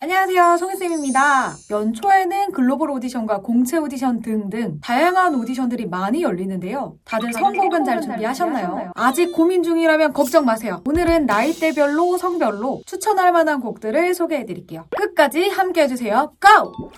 안녕하세요. 송희쌤입니다. 연초에는 글로벌 오디션과 공채 오디션 등등 다양한 오디션들이 많이 열리는데요. 다들 선곡은 잘 준비하셨나요? 아직 고민 중이라면 걱정 마세요. 오늘은 나이대별로 성별로 추천할 만한 곡들을 소개해드릴게요. 끝까지 함께 해주세요. 고!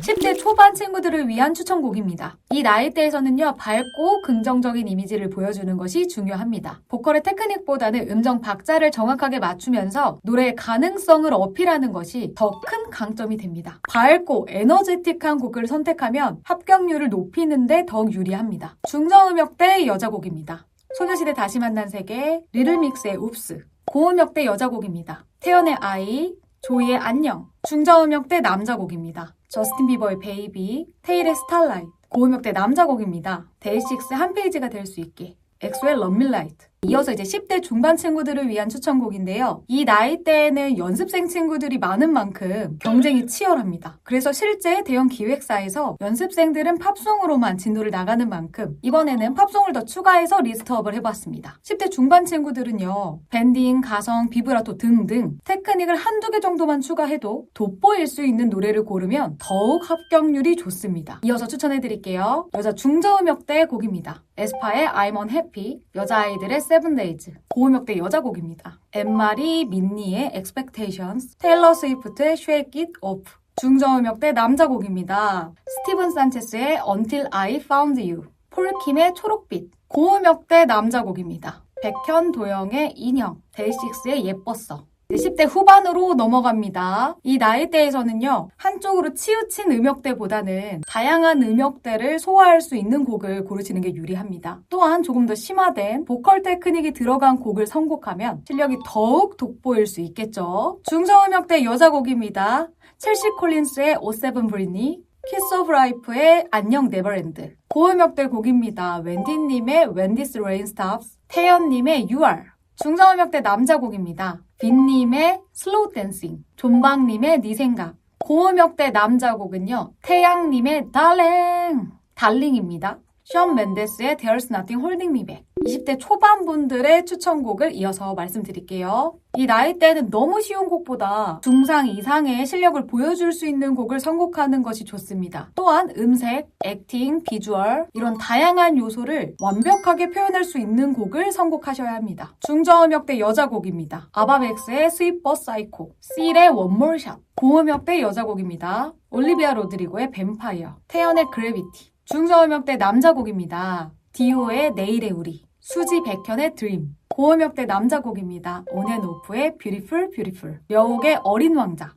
10대 초반 친구들을 위한 추천곡입니다. 이 나이대에서는요, 밝고 긍정적인 이미지를 보여주는 것이 중요합니다. 보컬의 테크닉보다는 음정 박자를 정확하게 맞추면서 노래의 가능성을 어필하는 것이 더 큰 강점이 됩니다. 밝고 에너제틱한 곡을 선택하면 합격률을 높이는데 더욱 유리합니다. 중저음역대 여자곡입니다. 소녀시대 다시 만난 세계, 리틀믹스의 웁스, 고음역대 여자곡입니다. 태연의 아이, 조이의 안녕, 중저음역대 남자곡입니다. 저스틴 비버의 베이비, 테일의 스타라이트, 고음역대 남자 곡입니다. 데이식스 한 페이지가 될 수 있게, 엑소의 럼밀라이트. 이어서 이제 10대 중반 친구들을 위한 추천곡인데요. 이 나이대에는 연습생 친구들이 많은 만큼 경쟁이 치열합니다. 그래서 실제 대형 기획사에서 연습생들은 팝송으로만 진도를 나가는 만큼 이번에는 팝송을 더 추가해서 리스트업을 해봤습니다. 10대 중반 친구들은요. 밴딩, 가성, 비브라토 등등 테크닉을 한두 개 정도만 추가해도 돋보일 수 있는 노래를 고르면 더욱 합격률이 좋습니다. 이어서 추천해드릴게요. 여자 중저음역대 곡입니다. 에스파의 I'm Unhappy, 여자아이들의 Days, 고음역대 여자곡입니다. 엠마리 민니의 Expectations, 테일러 스위프트의 Shake It Off, 중저음역대 남자곡입니다. 스티븐 산체스의 Until I Found You, 폴킴의 초록빛, 고음역대 남자곡입니다. 백현 도영의 인형, 데이식스의 예뻤어. 10대 후반으로 넘어갑니다. 이 나이대에서는요, 한쪽으로 치우친 음역대보다는 다양한 음역대를 소화할 수 있는 곡을 고르시는 게 유리합니다. 또한 조금 더 심화된 보컬 테크닉이 들어간 곡을 선곡하면 실력이 더욱 돋보일 수 있겠죠. 중저음역대 여자곡입니다. 첼시 콜린스의 O 세븐 브리니, 키스 오브 라이프의 안녕 네버랜드, 고음역대 곡입니다. 웬디님의 When This Rain Stops, 태연님의 You Are, 중저음역대 남자곡입니다. 빈님의 슬로우 댄싱, 존박님의 네 생각, 고음역대 남자곡은요. 태양님의 달랭, 달링입니다. 션 맨데스의 There's Nothing Holding Me Back. 20대 초반 분들의 추천곡을 이어서 말씀드릴게요. 이 나이대는 너무 쉬운 곡보다 중상 이상의 실력을 보여줄 수 있는 곡을 선곡하는 것이 좋습니다. 또한 음색, 액팅, 비주얼 이런 다양한 요소를 완벽하게 표현할 수 있는 곡을 선곡하셔야 합니다. 중저음역대 여자곡입니다. 아바백스의 스윗 버스 사이코, 실의 원몰 샷, 고음역대 여자곡입니다. 올리비아 로드리고의 뱀파이어, 태연의 그래비티, 중저음역대 남자곡입니다. 디오의 내일의 우리, 수지 백현의 드림, 고음역대 남자곡입니다. 온앤오프의 뷰티풀 뷰티풀, 여옥의 어린 왕자.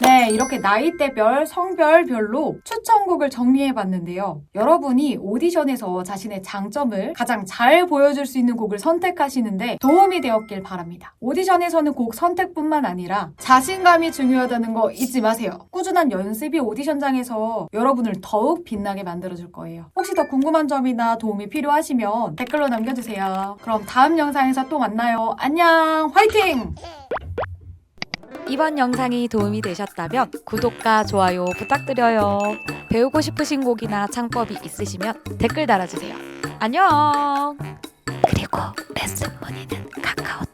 네, 이렇게 나이대별, 성별별로 추천곡을 정리해봤는데요. 여러분이 오디션에서 자신의 장점을 가장 잘 보여줄 수 있는 곡을 선택하시는데 도움이 되었길 바랍니다. 오디션에서는 곡 선택뿐만 아니라 자신감이 중요하다는 거 잊지 마세요. 꾸준한 연습이 오디션장에서 여러분을 더욱 빛나게 만들어줄 거예요. 혹시 더 궁금한 점이나 도움이 필요하시면 댓글로 남겨주세요. 그럼 다음 영상에서 또 만나요. 안녕! 화이팅! 이번 영상이 도움이 되셨다면 구독과 좋아요 부탁드려요. 배우고 싶으신 곡이나 창법이 있으시면 댓글 달아주세요. 안녕! 그리고 레슨 문의는 카카오톡